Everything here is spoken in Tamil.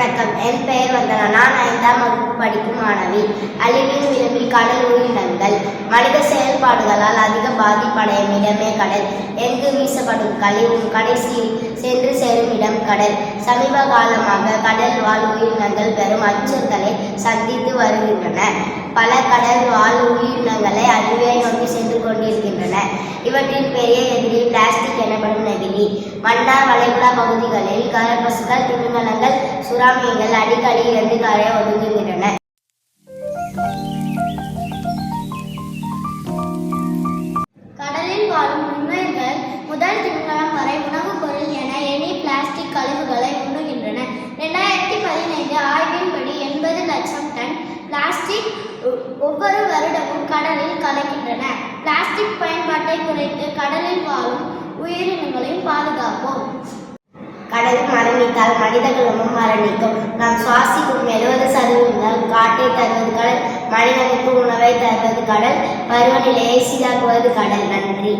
வணக்கம். என் பெயர் வந்தனா நான் ஐந்தாம் வகுப்பு படிக்கும் மாணவி. அழிவின் விளிம்பில் கடல் உயிரினங்கள் மனித செயல்பாடுகளால் அதிக பாதிப்படையும் இடமே கடல். எங்கு வீசப்படும் கழிவும் கடைசியில் சென்று சேரும் இடம் கடல். சமீப காலமாக கடல் வாழ் உயிரினங்கள் பெரும் அச்சுறுத்தலை சந்தித்து வருகின்றன. பல கடல் வாழ் உயிரினங்களை அழிவை நோக்கி கொண்டிருக்கின்றன. இவற்றின் பெரிய எதிரி பிளாஸ்டிக் எனப்படும் நெகிழி மன்னார் வளைகுடா பகுதிகளில் கரப்பசுகள் திமிங்கலங்கள் சுறாமியங்கள் அடிக்கடி இருந்து கரைய ஒதுங்குகின்றன. கடலில் வாழும் உண்மைகள் முதல் திமிங்கலம் வரை உணவுப் பொருள் என எண்ணி பிளாஸ்டிக் கழிவுகளை உண்ணுகின்றன. இரண்டாயிரத்தி பதினைந்து ஆய்வின்படி எண்பது லட்சம் டன் பிளாஸ்டிக் ஒவ்வொரு வருடமும் கடலில் கலக்கின்றன. பிளாஸ்டிக் பயன்பாட்டை குறைத்து கடலில் வாழும் உயிரினங்களையும் பாதுகாப்போம். கடல் மரணித்தால் மனிதர்களும் மரணிக்கும் நாம் சுவாசிக்கும் எழுபது சதவீதம் காட்டை தருவது கடல் மனிதனுக்கு உணவை தருவது கடல் பருவநிலையை சீராக்குவது கடல். நன்றி.